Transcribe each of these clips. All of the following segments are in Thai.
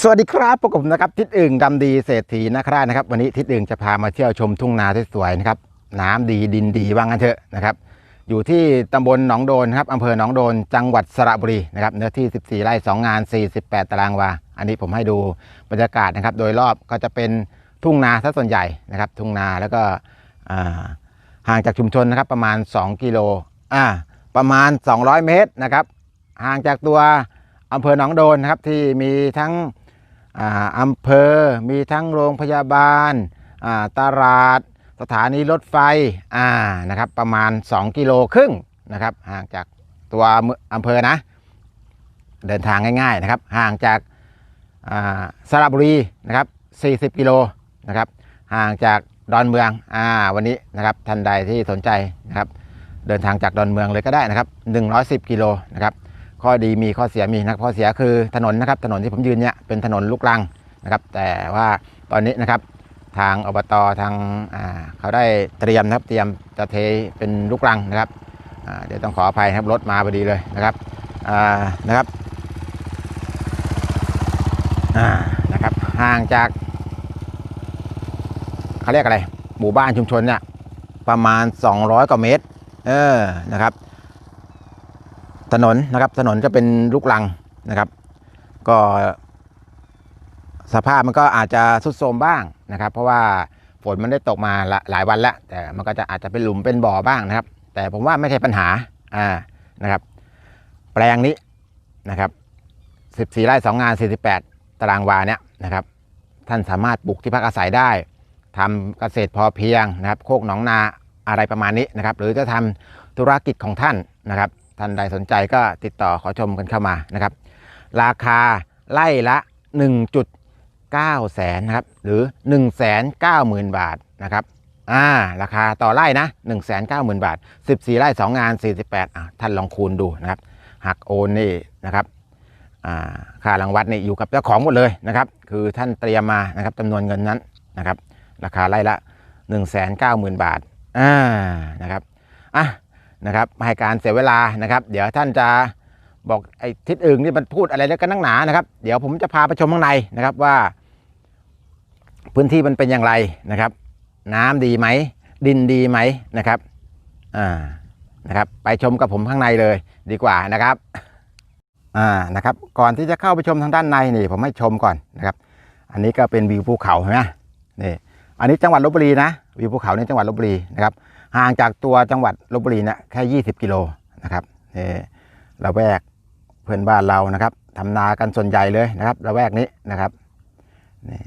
สวัสดีครับพบกับผมนะครับทิศอึ่งดำดีเศรษฐีนะครับนะครับ วันนี้ทิศอึ่งจะพามาเที่ยวชมทุ่งนาที่สวยนะครับน้ำดีดินดีว่างั้นเถอะนะครับ อยู่ที่ตำบลหนองโดนครับอำเภอหนองโดน จังหวัดสระบุรีนะครับเนื้อที่ 14 ไร่ 2 งาน 48 ตารางวา อันนี้ผมให้ดูบรรยากาศนะครับ โดยรอบก็จะเป็นทุ่งนาซะส่วนใหญ่นะครับ ทุ่งนาแล้วก็ห่างจากชุมชนนะครับ ประมาณ 2 กิโลอ่าประมาณ 200 เมตรนะครับ ห่างจากตัวอำเภอหนองโดนนะครับที่มีทั้ง อำเภอ มีทั้งโรงพยาบาลตลาด สถานีรถไฟนะครับประมาณ 2 กิโลครึ่งนะครับห่างจากตัวอำเภอนะ เดินทางง่ายๆนะครับห่างจากาสระบุรีนะครับ40 กิโลนะครับห่างจากดอนเมืองอ่าวันนี้นะครับท่านใดที่สนใจนะครับเดินทางจากดอนเมืองเลยก็ได้นะครับ 110 กิโลนะครับ ข้อดีมีข้อเสียมีนะครับข้อเสียคือถนนนะครับถนนที่ผมยืนเนี่ยเป็นถนนลูกรังนะครับแต่ว่าตอนนี้นะครับทางอบตทางเขาได้เตรียมนะครับเตรียมจะเทเป็นลูกรังนะครับเดี๋ยวต้องขออภัยครับรถมาพอดีเลยนะครับนะครับนะครับห่างจากเขาเรียกอะไรหมู่บ้านชุมชนเนี่ยประมาณ 200กว่าเมตรเออนะครับ ถนนนะครับ ถนนจะเป็นลูกลังนะครับ ก็สภาพมันก็อาจจะทรุดโทรมบ้างนะครับ เพราะว่าฝนมันได้ตกมาหลายวันแล้ว แต่มันก็จะอาจจะเป็นหลุมเป็นบ่อบ้างนะครับ แต่ผมว่าไม่ใช่ปัญหาอ่านะครับ แปลงนี้นะครับ14ไร่2งาน 48 ตารางวาเนี่ยนะครับ ท่านสามารถปลูกที่พักอาศัยได้ทำเกษตรพอเพียงนะครับ โคกหนองนาอะไรประมาณนี้นะครับ หรือจะทำธุรกิจของท่านนะครับ ท่านใดสนใจก็ติดต่อขอชมกันเข้ามานะครับ ราคาไล่ละ 1.9 แสนนะครับ หรือ 190,000 บาทนะครับอ่าราคาต่อไร่นะ 190,000 บาท 14 ไร่ 2 งาน 48อะท่านลองคูณดูนะครับ หักโอนนี่นะครับอ่าค่ารังวัดนี่อยู่กับเจ้าของหมดเลยนะครับ คือท่านเตรียมมานะครับจำนวนเงินนั้นนะครับ ราคาไร่ละ 190,000 บาทอ่านะครับอะ นะครับไม่ให้การเสียเวลานะครับ เดี๋ยวท่านจะบอกไอ้ทิศอื่นนี่มันพูดอะไรแล้วกันนักหนานะครับ เดี๋ยวผมจะพาไปชมข้างในนะครับว่า พื้นที่มันเป็นอย่างไรนะครับ น้ำดีไหม ดินดีไหมนะครับอ่านะครับ ไปชมกับผมข้างในเลยดีกว่านะครับอ่านะครับ ก่อนที่จะเข้าไปชมทางด้านในนี่ ผมให้ชมก่อนนะครับ อันนี้ก็เป็นวิวภูเขาเห็นไหมนี่อันนี้จังหวัดลบบุรีนะวิวภูเขาในจังหวัดลบบุรีนะครับ ห่างจากตัวจังหวัดลบบุรีเนี่ยแค่ 20 กิโลนะครับนี่ละแวกเพื่อนบ้านเรานะครับทำนากันส่วนใหญ่เลยนะครับละแวกนี้นะครับนี่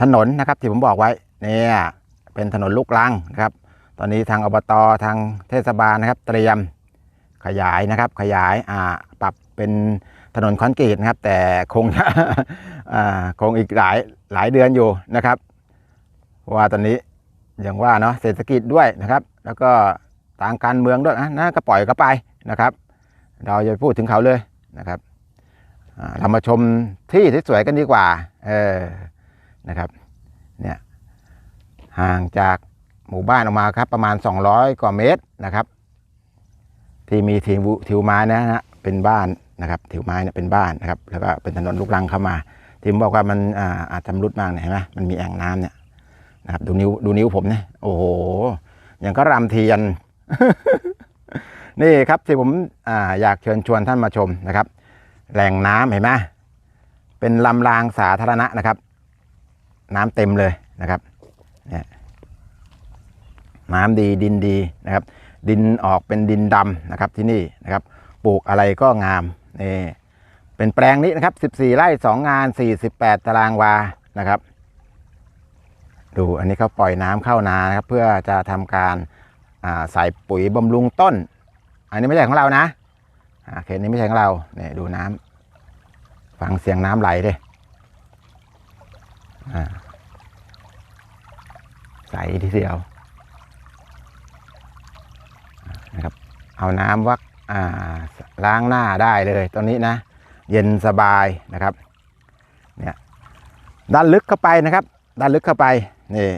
ถนนนะครับที่ผมบอกไว้เนี่ยเป็นถนนลูกรังนะครับ ตอนนี้ทางอบตทางเทศบาลนะครับ เตรียมขยายนะครับ ขยายอ่าปรับเป็นถนนคอนกรีตนะครับ แต่คงอ่าคงอีกหลายหลายเดือนอยู่นะครับว่าตอนนี้ อย่างว่าเนาะเศรษฐกิจด้วยนะครับ แล้วก็ทางการเมืองด้วยนะนะก็ปล่อยเขาไปนะครับ เราจะพูดถึงเขาเลยนะครับเรามาชมที่ที่สวยกันดีกว่าเออนะครับเนี่ยห่างจากหมู่บ้านออกมาครับประมาณ 200 กว่าเมตรนะครับ ที่มีทิวทิวไม้นะฮะเป็นบ้านนะครับทิวไม้เนี่ยเป็นบ้านนะครับ แล้วก็เป็นถนนลูกรังเข้ามาที่ผมบอกว่ามันอ่าอาจำรุดมากเนี่ยเห็นไหมมันมีแอ่งน้ำเนี่ย นะครับดูนิ้วดูนิ้วผมเนี่ยโอ้โหอย่างก็รำเทียน นี่ครับที่ผมอาอยากเชิญชวนท่านมาชมนะครับ แหล่งน้ำเห็นไหมเป็นลำรางสาธารณะนะครับ น้ำเต็มเลยนะครับเนี่ยน้ำดีดินดีนะครับ ดินออกเป็นดินดำนะครับที่นี่นะครับ ปลูกอะไรก็งามนี่เป็นแปลงนี้นะครับ 14 ไร่ 2 งาน 48 ตารางวานะครับ ดูอันนี้เขาปล่อยน้ำเข้านานะครับเพื่อจะทำการาใส่ปุ๋ยบำรุงต้น อันนี้ไม่ใช่ของเรานะอ่าเขตนี้ไม่ใช่ของเราเนี่ยดูน้ำฟังเสียงน้ำไหลเลยอ่าใสทีเดียวนะครับเอาน้ำวักล้างหน้าได้เลยตรงนี้นะ เย็นสบายนะครับเนี่ยด้านลึกเข้าไปนะครับ ด้านลึกเข้าไปนี่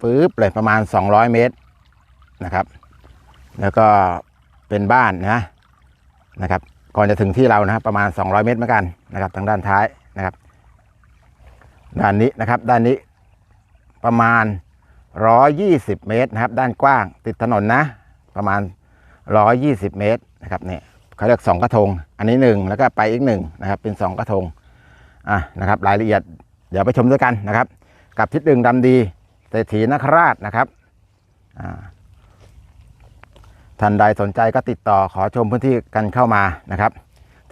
ปื๊บเลยประมาณ 200 เมตรนะครับ แล้วก็เป็นบ้านนะนะครับ ก่อนจะถึงที่เรานะครับประมาณ 200 เมตรเหมือนกันนะครับ ทางด้านท้ายนะครับ ด้านนี้นะครับ ด้านนี้ประมาณ 120 เมตรนะครับ ด้านกว้างติดถนนนะประมาณ 120 เมตรนะครับเนี่ยเขาเรียกสองกระทง อันนี้หนึ่งแล้วก็ไปอีกหนึ่งนะครับเป็นสองกระทงอะนะครับ รายละเอียดเดี๋ยวไปชมด้วยกันนะครับ กับทิศดึงดำดีเศรษฐีนคราชนะครับท่านใดสนใจก็ติดต่อขอชมพื้นที่กันเข้ามานะครับ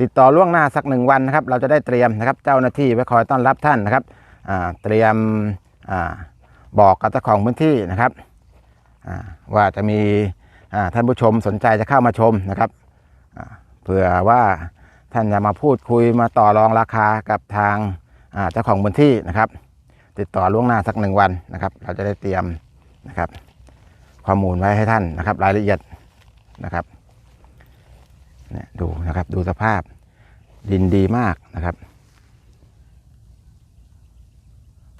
ติดต่อล่วงหน้าสักหนึ่งวันนะครับ เราจะได้เตรียมนะครับ เจ้าหน้าที่ไว้คอยต้อนรับท่านนะครับเตรียมอบอกกับเจ้าของพื้นที่นะครับว่าจะมีท่านผู้ชมสนใจจะเข้ามาชมนะครับเผื่อว่าท่านจะมาพูดคุยมาต่อรองราคากับทางเจ้าของพื้นที่นะครับ ติดต่อล่วงหน้าสักหนึ่งวันนะครับ เราจะได้เตรียมนะครับ ข้อมูลไว้ให้ท่านนะครับ รายละเอียดนะครับเนี่ยดูนะครับดูสภาพดินดีมากนะครับ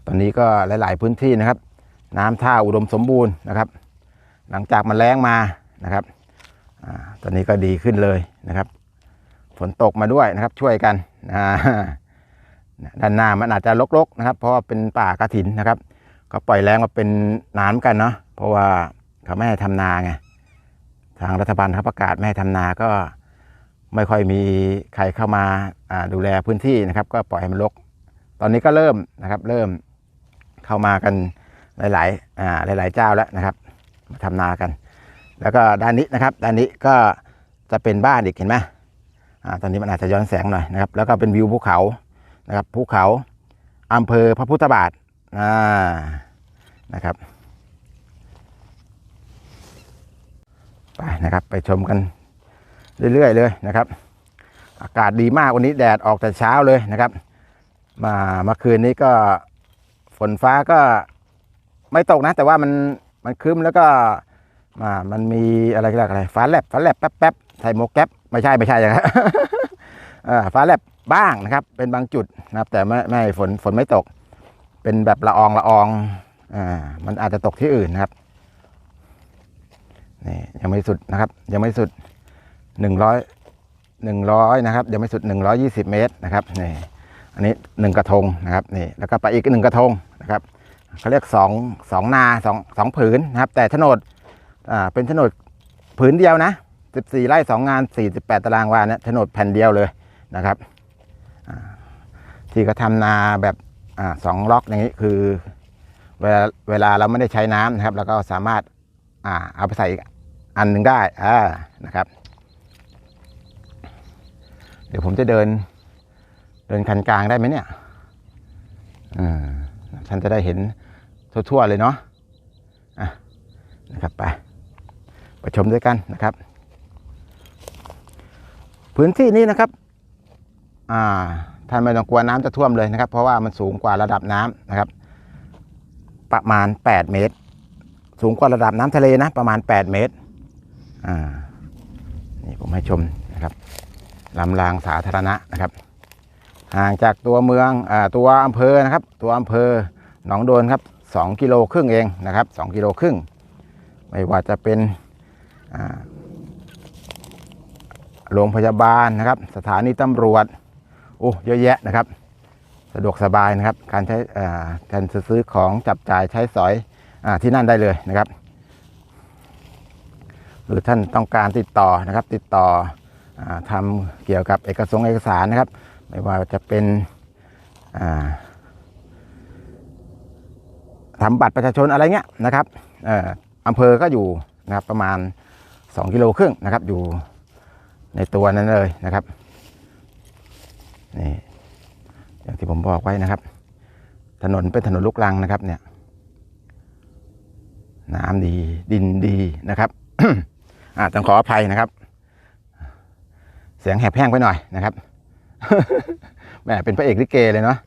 ตอนนี้ก็หลาย ๆ พื้นที่นะครับ น้ำท่าอุดมสมบูรณ์นะครับ หลังจากมันแล้งมานะครับอาตอนนี้ก็ดีขึ้นเลยนะครับ ฝนตกมาด้วยนะครับ ช่วยกันอ่า ด้านหน้ามันอาจจะรกๆนะครับ เพราะว่าเป็นป่ากระถินนะครับ ก็ปล่อยแรงมาเป็นน้ำกันเนาะเพราะว่าเขาไม่ให้ทำนาไงทางรัฐบาลเขาประกาศไม่ให้ทำนาก็ไม่ค่อยมีใครเข้ามาดูแลพื้นที่นะครับ ก็ปล่อยให้มันรก ตอนนี้ก็เริ่มนะครับ เริ่มเข้ามากันหลายๆอ่าหลาย ๆ เจ้าแล้วนะครับ มาทำนากัน แล้วก็ด้านนี้นะครับ ด้านนี้ก็จะเป็นบ้านอีกเห็นไหมอ่าตอนนี้มันอาจจะย้อนแสงหน่อยนะครับ แล้วก็เป็นวิวภูเขา นะครับภูเขาอำเภอพระพุทธบาทานะครับไปนะครับไปชมกันเรื่อยๆเลยนะครับ อากาศดีมากวันนี้แดดออกแต่เช้าเลยนะครับ มาเมื่อคืนนี้ก็ฝนฟ้าก็ไม่ตกนะ แต่ว่ามันมันครึ้มแล้วก็มามันมีอะไรเรียกอะไรฟ้าแลบฟ้าแลบแป๊บแป๊บใส่หมกแก๊ปไม่ใช่ไม่ใช่อย่างนั้นฟ้าแลบ บ้างนะครับ เป็นบางจุดนะครับ แต่ไม่ไม่ฝนฝนไม่ตก เป็นแบบละอองละอองอ่ามันอาจจะตกที่อื่นนะครับนี่ยังไม่สุดนะครับ ยังไม่สุดหนึ่งร้อยหนึ่งร้อยนะครับ ยังไม่สุดหนึ่งร้อยี่สิบเมตรนะครับนี่อันนี้หนึ่งกระทงนะครับนี่แล้วก็ไปอีกหนึ่งกระทงนะครับเขาเรียกสองสองนาสองสองผืนนะครับ แต่โฉนดอ่าเป็นโฉนดผืนเดียวนะสิบสี่ไร่สองงานสี่สิบแปดตารางวาเนี่ยโฉนดแผ่นเดียวเลยนะครับ ที่เขาทำนาแบบอาสองล็อกอย่างนี้คือ เวลาเวลาเราไม่ได้ใช้น้ำนะครับเราก็สามารถอ่าเอาไปใส่อีกอันหนึ่งได้อ่านะครับ เดี๋ยวผมจะเดิน เดินคันกลางได้ไหมเนี่ยอ่าท่านจะได้เห็นทั่วๆเลยเนาะอะนะครับไปไปชมด้วยกันนะครับ พื้นที่นี้นะครับ อ่า ท่านไม่ต้องกลัวน้ำจะท่วมเลยนะครับ เพราะว่ามันสูงกว่าระดับน้ำนะครับ ประมาณ 8 เมตร สูงกว่าระดับน้ำทะเลนะ ประมาณ 8 เมตรอ่านี่ผมให้ชมนะครับลำรางสาธารณะนะครับห่างจากตัวเมืองอ่าตัวอำเภอนะครับ ตัวอำเภอหนองโดนครับ2กิโลครึ่งเองนะครับ2กิโลครึ่งไม่ว่าจะเป็นอ่าโรงพยาบาลนะครับ สถานีตำรวจ โอ้เยอะแยะนะครับ สะดวกสบายนะครับ การใช้การซื้อของจับจ่ายใช้สอยอที่นั่นได้เลยนะครับ หรือท่านต้องการติดต่อนะครับ ติดต่ออาทำเกี่ยวกับเอกสงค์เอกสารนะครับ ไม่ว่าจะเป็นอ่าทำบัตรประชาชนอะไรเงี้ยนะครับเอ่ออำเภอก็อยู่นะครับประมาณ 2 กิโลครึ่งนะครับ อยู่ในตัวนั้นเลยนะครับ นี่อย่างที่ผมบอกไว้นะครับ ถนนเป็นถนนลูกรังนะครับ เนี่ย น้ำดีดินดีนะครับอ่าต้องขออภัยนะครับ เสียงแหบแห้งไปหน่อยนะครับแหม่เป็นพระเอกลิเกเลยเนาะ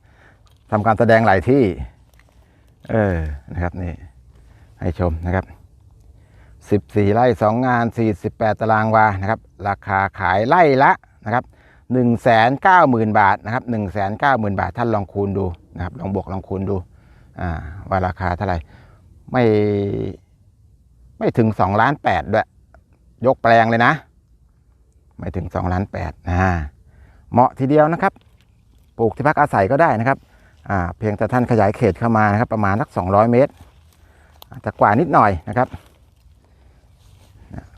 ทำการแสดงหลายที่ เออนะครับนี่ ให้ชมนะครับ 14 ไร่ 2 งาน 48 ตารางวานะครับ ราคาขายไร่ละนะครับ 190,000 บาทนะครับ 190,000 บาทท่านลองคูณดูนะครับลองบวกลองคูณดูว่าราคาเท่าไหร่ไม่ไม่ถึง2ล้าน8ด้วยยกแปลงเลยนะ ไม่ถึง2ล้าน8อ่าเหมาะทีเดียวนะครับ ปลูกที่พักอาศัยก็ได้นะครับเพียงแต่ท่านขยายเขตเข้ามานะครับ ประมาณสัก 200 เมตรอาจจะกว่านิดหน่อยนะครับ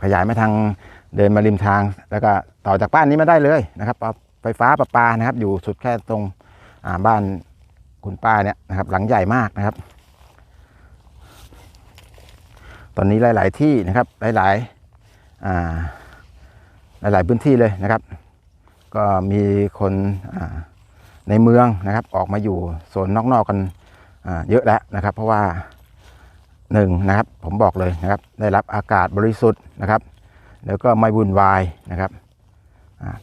ขยายมาทาง เดินมาริมทางแล้วก็ต่อจากบ้านนี้มาได้เลยนะครับไฟฟ้าประปานะครับ อยู่สุดแค่ตรงบ้านคุณป้าเนี่ยนะครับ หลังใหญ่มากนะครับ ตอนนี้หลาย ๆ ที่นะครับหลายๆหลาย ๆ พื้นที่เลยนะครับ ก็มีคนในเมืองนะครับ ออกมาอยู่โซนนอก ๆ กันเยอะแล้วนะครับ เพราะว่าหนึ่งนะครับผมบอกเลยนะครับ ได้รับอากาศบริสุทธิ์นะครับ แล้วก็ไม่วุ่นวายนะครับ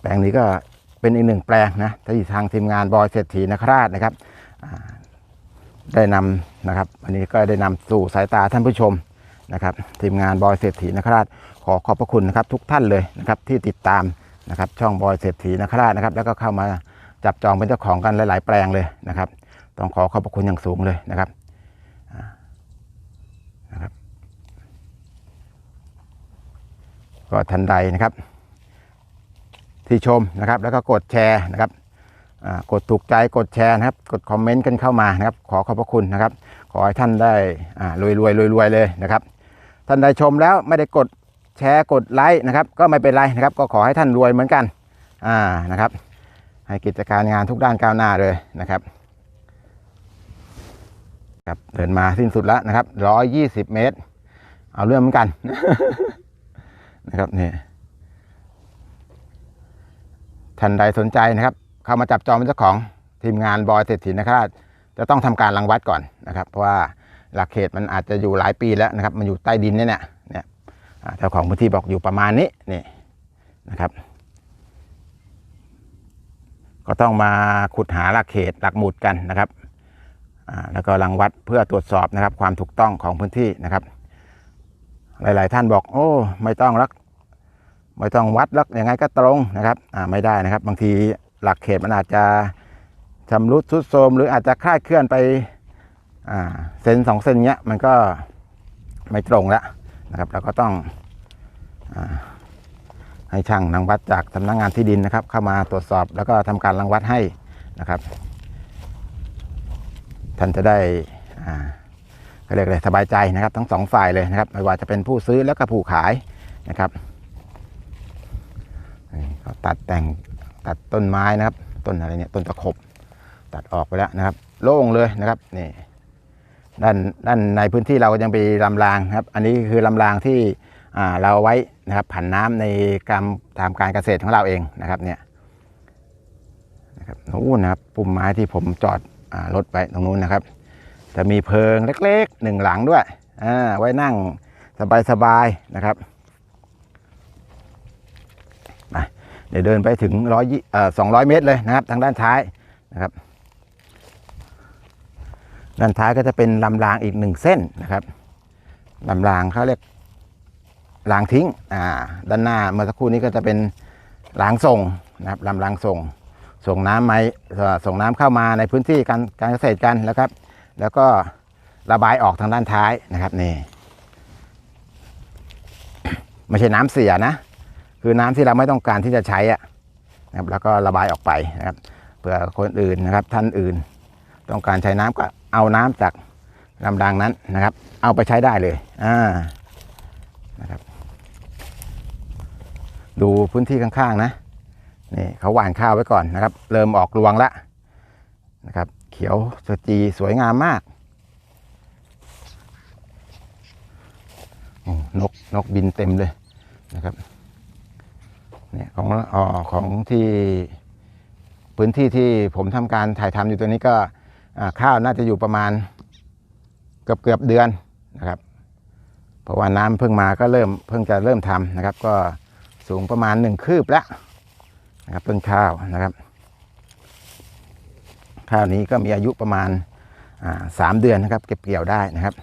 แปลงนี้ก็เป็นอีกหนึ่งแปลงนะที่ทางทีมงานบอยเศรษฐีนคราชนะครับได้นำนะครับอันนี้ก็ได้นำสู่สายตาท่านผู้ชมนะครับทีมงานบอยเศรษฐีนคราช ขอขอบพระคุณนะครับทุกท่านเลยนะครับที่ติดตามนะครับช่องบอยเศรษฐีนคราชนะครับแล้วก็เข้ามาจับจองเป็นเจ้าของกันหลาย ๆ แปลงเลยนะครับ ต้องขอขอบพระคุณอย่างสูงเลยนะครับอ่านะครับ ก็ทันใดนะครับ ที่ชมนะครับ แล้วก็กดแชร์นะครับกดถูกใจกดแชร์นะครับ กดคอมเมนต์กันเข้ามานะครับ ขอขอบพระคุณนะครับ ขอให้ท่านได้รวยรวยรวยรวยๆเลยนะครับ ท่านใดชมแล้วไม่ได้กดแชร์กดไลค์นะครับ ก็ไม่เป็นไรนะครับ ก็ขอให้ท่านรวยเหมือนกันอ่านะครับ ให้กิจการงานทุกด้านก้าวหน้าเลยนะครับครับเดินมาสิ้นสุดแล้วนะครับร้อยยี่สิบเมตร เอาเรื่องเหมือนกัน นะครับนี่ท่านใดสนใจนะครับ เข้ามาจับจองเป็นเจ้าของทีมงานบอยเศรษฐีนะครับจะต้องทำการรังวัดก่อนนะครับ เพราะว่าหลักเขตมันอาจจะอยู่หลายปีแล้วนะครับ มันอยู่ใต้ดินเนี่ยเนี่ยเจ้าของพื้นที่บอกอยู่ประมาณนี้นี่นะครับ ก็ต้องมาขุดหาหลักเขตหลักหมุดกันนะครับแล้วก็รังวัดเพื่อตรวจสอบนะครับ ความถูกต้องของพื้นที่นะครับ หลาย ๆ ท่านบอก โอ้ ไม่ต้องรักไม่ต้องวัดลักยังไงก็ตรงนะครับอ่าไม่ได้นะครับ บางทีหลักเขตมันอาจจะชำรุดทรุดโทรมหรืออาจจะคลาดเคลื่อนไปอ่าเซนสองเซนเนี้ยมันก็ไม่ตรงแล้วนะครับเราก็ต้องอให้ช่างรังวัดจากสำนักงานที่ดินนะครับ เข้ามาตรวจสอบแล้วก็ทำการรังวัดให้นะครับ ท่านจะได้อ่า เรียกเลยสบายใจนะครับทั้งสองฝ่ายเลยนะครับ ไม่ว่าจะเป็นผู้ซื้อแล้วก็ผู้ขายนะครับเขาตัดแต่งตัดต้นไม้นะครับ ต้นอะไรเนี่ยต้นตะขบ ตัดออกไปแล้วนะครับ โล่งเลยนะครับนี่ด้านด้านในพื้นที่เราก็ยังไปลำรางครับ อันนี้คือลำรางที่เราไว้นะครับผันน้ำในการทำการเกษตรของเราเองนะครับเนี่ยนะครับนู้นนะครับปุ่มไม้ที่ผมจอดอรถไว้ตรงนู้นนะครับ จะมีเพิงเล็กๆหนึ่งหลังด้วยอ่าไว้นั่งสบายๆนะครับมาเดี๋ยวเดินไปถึงร้อยเอ่สองร้อยเมตรเลยนะครับ ทางด้านท้ายนะครับ ด้านท้ายก็จะเป็นลำรางอีกหนึ่งเส้นนะครับลำรางเขาเรียกรางทิ้งอ่าด้านหน้าเมื่อสักครู่นี้ก็จะเป็นรางส่งนะครับลำรางส่ง ส่งน้ำไหมเอ่อส่งน้ำเข้ามาในพื้นที่การการเกษตรกันแล้วครับ แล้วก็ระบายออกทางด้านท้ายนะครับนี่ไม่ใช่น้ำเสียนะ คือน้ำที่เราไม่ต้องการที่จะใช้อะนะครับแล้วก็ระบายออกไปนะครับเผื่อคนอื่นนะครับท่านอื่น ต้องการใช้น้ำก็เอาน้ำจากลำรางนั้นนะครับ เอาไปใช้ได้เลยอ่านะครับ ดูพื้นที่ข้างๆนะนี่เขาหว่านข้าวไว้ก่อนนะครับ เริ่มออกรวงละนะครับ ขียวสจีสวยงามมากนกนกบินเต็มเลยนะครับเนี่ยของอ๋อของที่พื้นที่ที่ผมทำการถ่ายทำอยู่ตัวนี้ก็ข้าวน่าจะอยู่ประมาณเกือบเกือบเดือนนะครับ เพราะว่าน้ำเพิ่งมาก็เริ่มเพิ่งจะเริ่มทำนะครับ ก็สูงประมาณหนึ่งคืบแล้วนะครับต้นข้าวนะครับ ข้าวนี้ก็มีอายุประมาณสามเดือนนะครับเก็บเกี่ยวได้นะครับ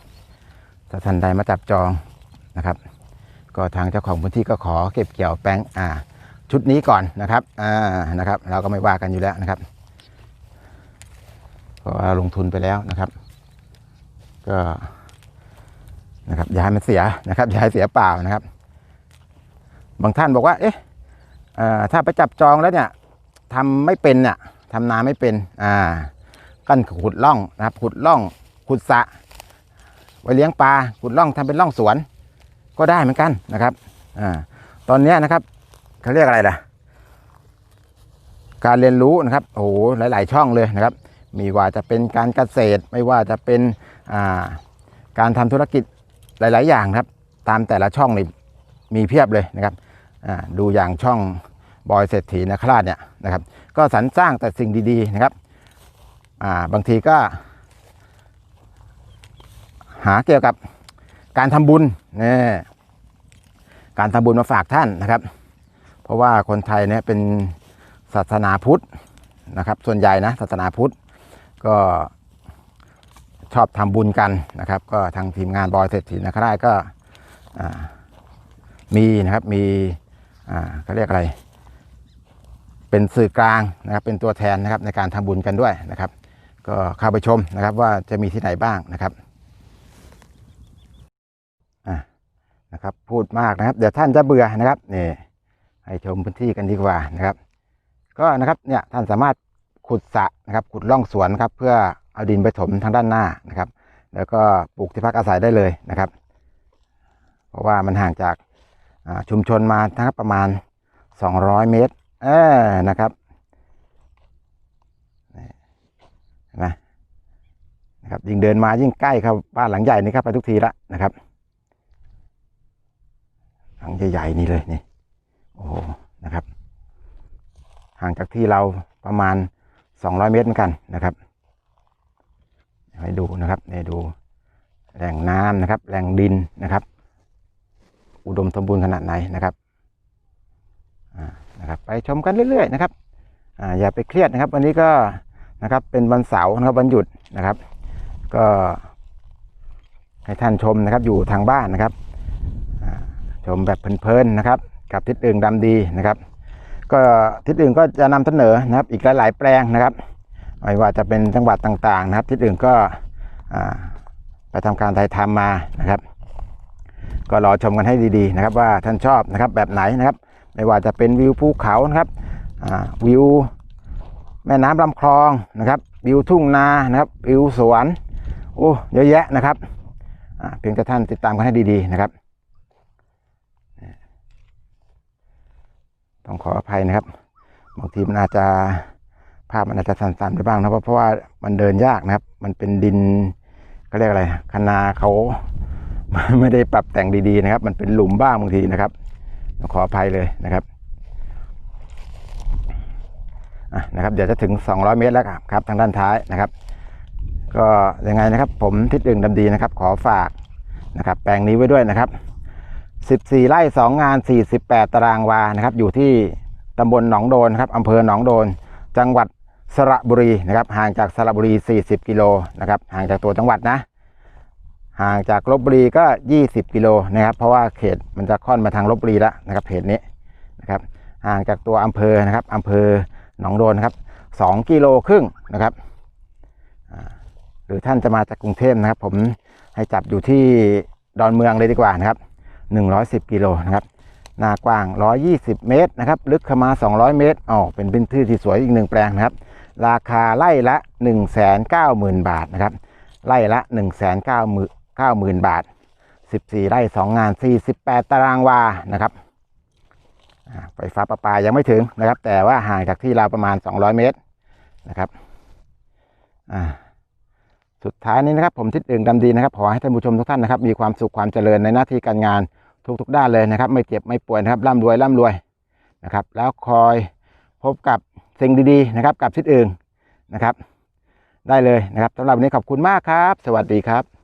ถ้าท่านใดมาจับจองนะครับ ก็ทางเจ้าของพื้นที่ก็ขอเก็บเกี่ยวแปลงชุดนี้ก่อนนะครับอ่านะครับ เราก็ไม่ว่ากันอยู่แล้วนะครับเพราะว่าลงทุนไปแล้วนะครับ ก็นะครับอย่าให้มันเสียนะครับอย่าให้เสียเปล่านะครับ บางท่านบอกว่าเอ๊ะถ้าไปจับจองแล้วเนี่ยทำไม่เป็นเนี่ย ทำนาไม่เป็นอ่ากันขุดร่องนะครับ ขุดร่องขุดสะไว้เลี้ยงปลาขุดร่องทำเป็นร่องสวน ก็ได้เหมือนกันนะครับอ่าตอนนี้นะครับเขาเรียกอะไรล่ะ การเรียนรู้นะครับโอ้โหหลาย ๆ ช่องเลยนะครับมีว่าจะเป็นการเกษตรไม่ว่าจะเป็นอ่าการทำธุรกิจหลาย ๆ อย่างครับ ตามแต่ละช่องนี่มีเพียบเลยนะครับอ่าดูอย่างช่องบอยเศรษฐีนคราชเนี่ยนะครับ ก็สรรสร้างแต่สิ่งดีๆนะครับอ่าบางทีก็ หาเกี่ยวกับการทำบุญนี่การทำบุญมาฝากท่านนะครับ เพราะว่าคนไทยเนี่ยเป็นศาสนาพุทธนะครับ ส่วนใหญ่นะศาสนาพุทธก็ชอบทำบุญกันนะครับ ก็ทางทีมงานบอยเศรษฐีนคราชก็มีนะครับมีอ่าเขาเรียกอะไร เป็นสื่อกลางนะครับเป็นตัวแทนนะครับในการทำบุญกันด้วยนะครับ ก็เข้าไปชมนะครับว่าจะมีที่ไหนบ้างนะครับอะนะครับพูดมากนะครับ เดี๋ยวท่านจะเบื่อนะครับนี่ให้ชมพื้นที่กันดีกว่านะครับ ก็นะครับเนี่ยท่านสามารถขุดสระนะครับ ขุดร่องสวนครับ เพื่อเอาดินไปถมทางด้านหน้านะครับ แล้วก็ปลูกที่พักอาศัยได้เลยนะครับ เพราะว่ามันห่างจากชุมชนมานะครับประมาณ 200 เมตร ออนะครับนี่เห็นะครับยิ่งเดินมายิ่งใกล้ครับบ้านหลังใหญ่นี่ครับไปทุกทีละนะครับ หลังใหญ่ๆนี่เลยนี่โอ้โหนะครับ ห่างจากที่เราประมาณ 200 เมตรเหมือนกันนะครับให้ดูนะครับนี่ดูแหล่งน้ำนะครับแหล่งดินนะครับ อุดมสมบูรณ์ขนาดไหนนะครับอ่า ไปชมกันเรื่อยๆนะครับอ่าอย่าไปเครียดนะครับ วันนี้ก็นะครับเป็นวันเสาร์นะครับวันหยุดนะครับ ก็ให้ท่านชมนะครับอยู่ทางบ้านนะครับชมแบบเพลินๆนะครับ กับทิศอื่นดำดีนะครับ ก็ทิศอื่นก็จะนำเสนอนะครับ อีกหลายๆแปลงนะครับไม่ว่าจะเป็นจังหวัดต่างๆ นะครับ ทิศอื่นก็ไปทำการถ่ายทำมานะครับ ก็รอชมกันให้ดีๆนะครับ ว่าท่านชอบนะครับแบบไหนนะครับ ไม่ว่าจะเป็นวิวภูเขานะครับวิวแม่น้ำลำคลองนะครับวิวทุ่งนานะครับวิวสวนโอ้เยอะแยะนะครับเพียงแต่ท่านติดตามกันให้ดีๆนะครับต้องขออภัยนะครับบางทีมันอาจจะภาพมันอาจจะสั่นๆไปบ้างนะครับเพราะว่ามันเดินยากนะครับ มันเป็นดินก็เรียกอะไรคนาเขาไม่ได้ปรับแต่งดีๆนะครับ มันเป็นหลุมบ้างบางทีนะครับ ขออภัยเลยนะครับอะนะครับ เดี๋ยวจะถึง 200 เมตรแล้วครับ ทางด้านท้ายนะครับ ก็ยังไงนะครับ ผมทิศดึงดำดีนะครับ ขอฝากนะครับ แปลงนี้ไว้ด้วยนะครับ14ไร่2งาน 48 ตารางวานะครับ อยู่ที่ตำบลหนองโดนครับอำเภอหนองโดน จังหวัดสระบุรีนะครับ ห่างจากสระบุรี 40 กิโลนะครับ ห่างจากตัวจังหวัดนะ ห่างจากลบบุรีก็ 20 กิโลนะครับ เพราะว่าเขตมันจะค่อนมาทางลบบุรีแล้วนะครับเขตนี้นะครับห่างจากตัวอำเภอนะครับอำเภอหนองโดนนะครับ 2 กิโลครึ่งนะครับหรือท่านจะมาจากกรุงเทพนะครับ ผมให้จับอยู่ที่ดอนเมืองเลยดีกว่านะครับ 110 กิโลนะครับหน้ากว้าง 120 เมตรนะครับ ลึกเข้ามา 200 เมตรอ๋อเป็นพื้นที่ที่สวยอีกหนึ่งแปลงนะครับ ราคาไร่ละ 190,000 บาทนะครับไร่ละ 90,000 บาท 14 ไร่2งาน 48 ตารางวานะครับไฟฟ้าประปายังไม่ถึงนะครับ แต่ว่าห่างจากที่เราประมาณ 200 เมตรนะครับสุดท้ายนี้นะครับ ผมทิศอื่นดำดีนะครับขอให้ท่านผู้ชมทุกท่านนะครับ มีความสุขความเจริญในหน้าที่การงานทุกๆด้านเลยนะครับ ไม่เจ็บไม่ป่วยนะครับร่ำรวยร่ำรวยนะครับ แล้วคอยพบกับสิ่งดีๆนะครับ กับทิศอื่นนะครับ ได้เลยนะครับสำหรับวันนี้ขอบคุณมากครับ สวัสดีครับ